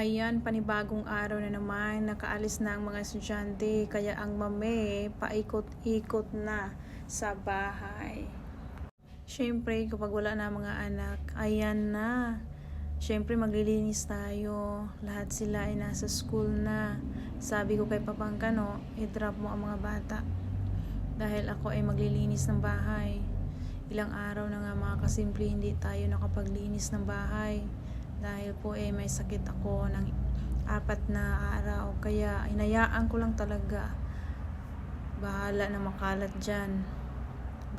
Ayan, panibagong araw na naman, nakaalis na ang mga estudyante, kaya ang mame, paikot-ikot na sa bahay. Siyempre, kapag wala na mga anak, ayan na. Siyempre, maglilinis tayo. Lahat sila ay nasa school na. Sabi ko kay Papangkano, i-drop mo ang mga bata. Dahil ako ay maglilinis ng bahay. Ilang araw na nga mga kasimple, hindi tayo nakapaglinis ng bahay. Dahil po eh may sakit ako ng apat na araw. Kaya inayaan ko lang talaga. Bahala na makalat dyan.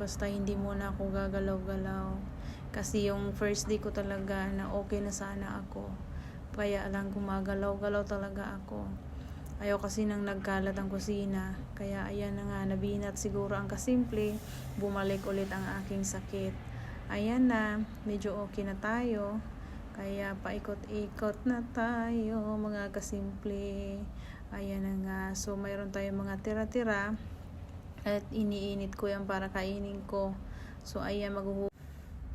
Basta hindi muna ako gagalaw-galaw. Kasi yung first day ko talaga na okay na sana ako. Kaya lang gumagalaw-galaw talaga ako. Ayaw kasi nang nagkalat ang kusina. Kaya ayan na nga, nabinat siguro ang kasimple. Bumalik ulit ang aking sakit. Ayan na, medyo okay na tayo. Kaya paikot-ikot na tayo mga kasimple. Ayan na nga. So mayroon tayong mga tira-tira. At iniinit ko yan para kainin ko. So ayan maghuhu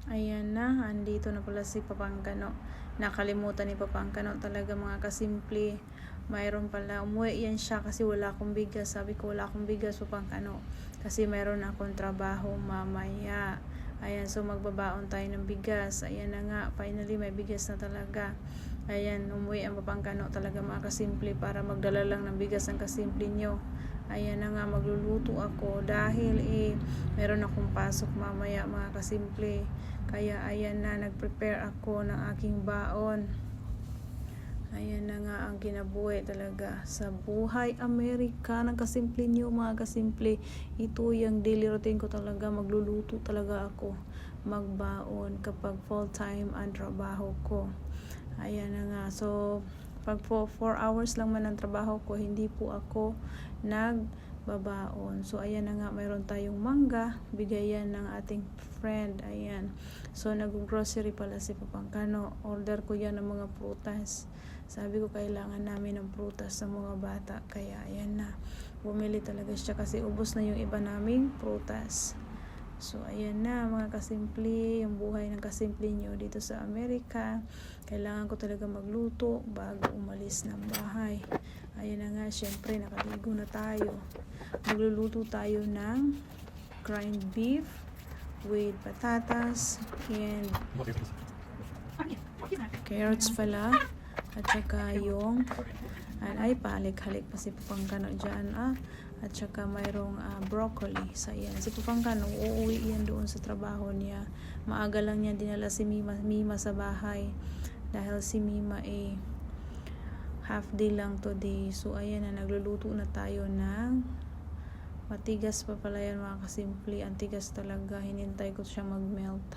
Ayan na, andito na pala si Papangkano. Nakalimutan ni Papangkano talaga mga kasimple. Mayroon pala, umuwi yan siya kasi wala akong bigas. Sabi ko wala akong bigas Papangkano. Kasi mayroon akong trabaho mamaya. Ayan, so magbabaon tayo ng bigas. Ayan na nga, finally may bigas na talaga. Ayan, umuwi ang Papangkano talaga mga kasimple para magdala lang ng bigas ang kasimple nyo. Ayan na nga, magluluto ako dahil eh, meron akong pasok mamaya mga kasimple. Kaya ayan na, nag-prepare ako ng aking baon. Ayan na nga ang kinabuhi talaga sa buhay Amerika ng kasimple niyo mga kasimple. Ito yung daily routine ko talaga. Magluluto talaga ako. Magbaon kapag full time ang trabaho ko. Ayan na nga. So, pag 4 hours lang man ang trabaho ko, hindi po ako nagbabaon. So, ayan na nga, mayroon tayong mangga. Bigay yan ng ating friend. Ayan. So, nag-grocery pala si Papangkano. Order ko yan ng mga prutas. Sabi ko, kailangan namin ng prutas sa mga bata. Kaya, ayan na. Bumili talaga siya kasi ubos na yung iba naming prutas. So, ayan na mga kasimple, yung buhay ng kasimple nyo dito sa Amerika. Kailangan ko talaga magluto bago umalis ng bahay. Ayan na nga, syempre nakaligo na tayo. Magluluto tayo ng grind beef with patatas and carrots pala. At saka yung ay, ay palik-halik pa si Papangkano dyan ah. At saka mayroong ah, broccoli sa iyan. Si Papangkano, uuwi yan doon sa trabaho niya. Maaga lang niya dinala si Mima, Mima sa bahay. Dahil si Mima eh, half day lang today. So, ayan na, nagluluto na tayo ng matigas pa pala yan mga kasimple. Ang talaga. Hinintay ko siya mag-melt.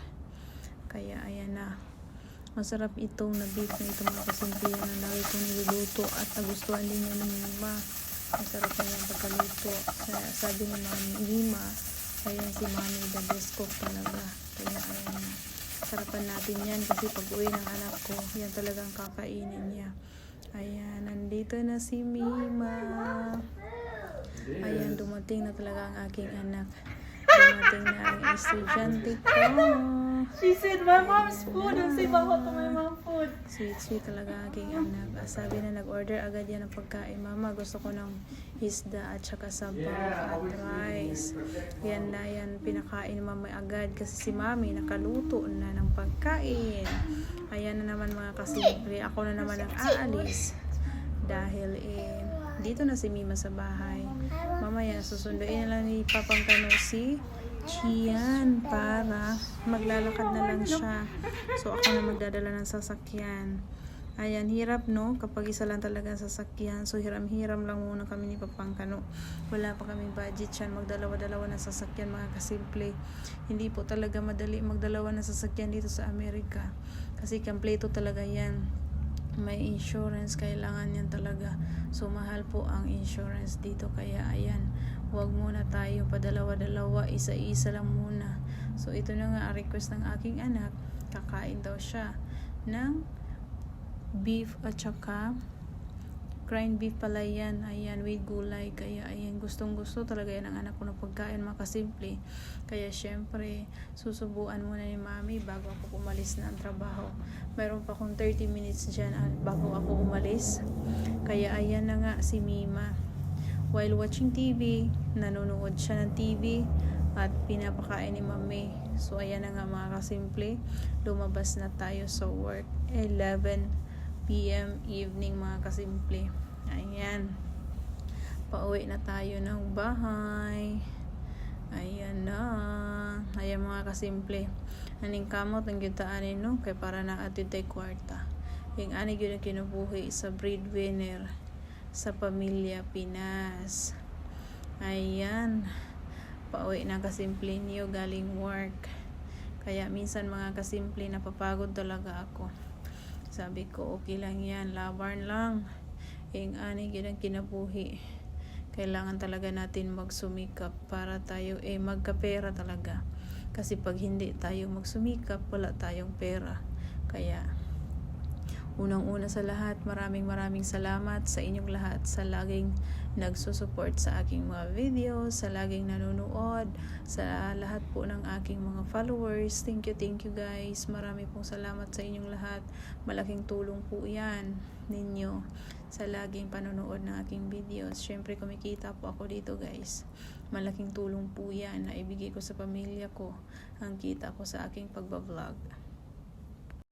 Kaya, ayan na. Masarap itong na beef na ito mga kasimple yan ang lagi kong niluluto at nagustuhan din niya ng Mima. Masarap na yan pagkaluto. Kaya sabi ni Mami, Mima, ayan si Mami the best cook talaga. Kaya ayan na. Sarapan natin yan kasi pag uwi ng anak ko, yan talagang kakainin niya. Ayan, nandito na si Mima. Ayan, dumating na talaga ang aking anak. Dumating na ang estudyante ko. She said, my mom's food and say baho to my mom food. Sweet, sweet talaga ang aking anak. Ah, Sabi na nag-order agad yan ng pagkain. Mama, gusto ko ng isda at saka sabaw at rice. Yan na yan, pinakain ni mama agad kasi si mami nakaluto na ng pagkain. Ayan na naman mga kasimple. Ako na naman ang aalis. Dahil eh, dito na si Mima sa bahay. Mamaya, susunduin na lang ni Papang Kano si Chian para maglalakad na lang siya. So, ako na magdadala ng sasakyan. Ayan, hirap no, kapag isa lang talaga sasakyan. So, hiram-hiram lang muna kami ni Papang Kano. Wala pa kaming budget yan. Magdalawa-dalawa ng sasakyan, mga kasimple. Hindi po talaga madali magdalawa ng sasakyan dito sa Amerika. Kasi kompleto talaga yan may insurance kailangan yan talaga so mahal po ang insurance dito kaya ayan wag muna tayo padalawa-dalawa isa-isa lang muna so ito na nga ang request ng aking anak kakain daw siya ng beef at saka grind beef pala yan. Ayan, with gulay. Kaya, ayan, gustong gusto talaga yan ang anak ko na pagkain, mga kasimple. Kaya, syempre, susubuan muna ni mami bago ako umalis na trabaho. Mayroon pa akong 30 minutes dyan ah, bago ako umalis. Kaya, ayan na nga si Mima. While watching TV, nanonood siya ng TV at pinapakain ni mami. So, ayan na nga mga kasimple. Lumabas na tayo sa work. 11 p.m. evening mga kasimple. Ayan. Pauwi na tayo ng bahay. Ayan na. Ayan mga kasimple. Aning kamot ang yutaan no kay para na atid tay kwarta. Yung ani gyud ang kinubuhi sa breadwinner sa pamilya Pinas. Ayan. Pauwi na kasimple niyo galing work. Kaya minsan mga kasimple napapagod talaga ako. Sabi ko, okay lang yan, laban lang. Yung ani, yun ang kinabuhi. Kailangan talaga natin magsumikap para tayo, eh, magkapera talaga. Kasi pag hindi tayo magsumikap, wala tayong pera. Kaya, unang-una sa lahat, maraming maraming salamat sa inyong lahat sa laging nagsusupport sa aking mga videos, sa laging nanonood, sa lahat po ng aking mga followers. Thank you, thank you guys. Marami pong salamat sa inyong lahat. Malaking tulong po yan ninyo sa laging panonood ng aking videos. Siyempre, kumikita po ako dito guys. Malaking tulong po yan na ibigay ko sa pamilya ko ang kita ko sa aking pagbablog.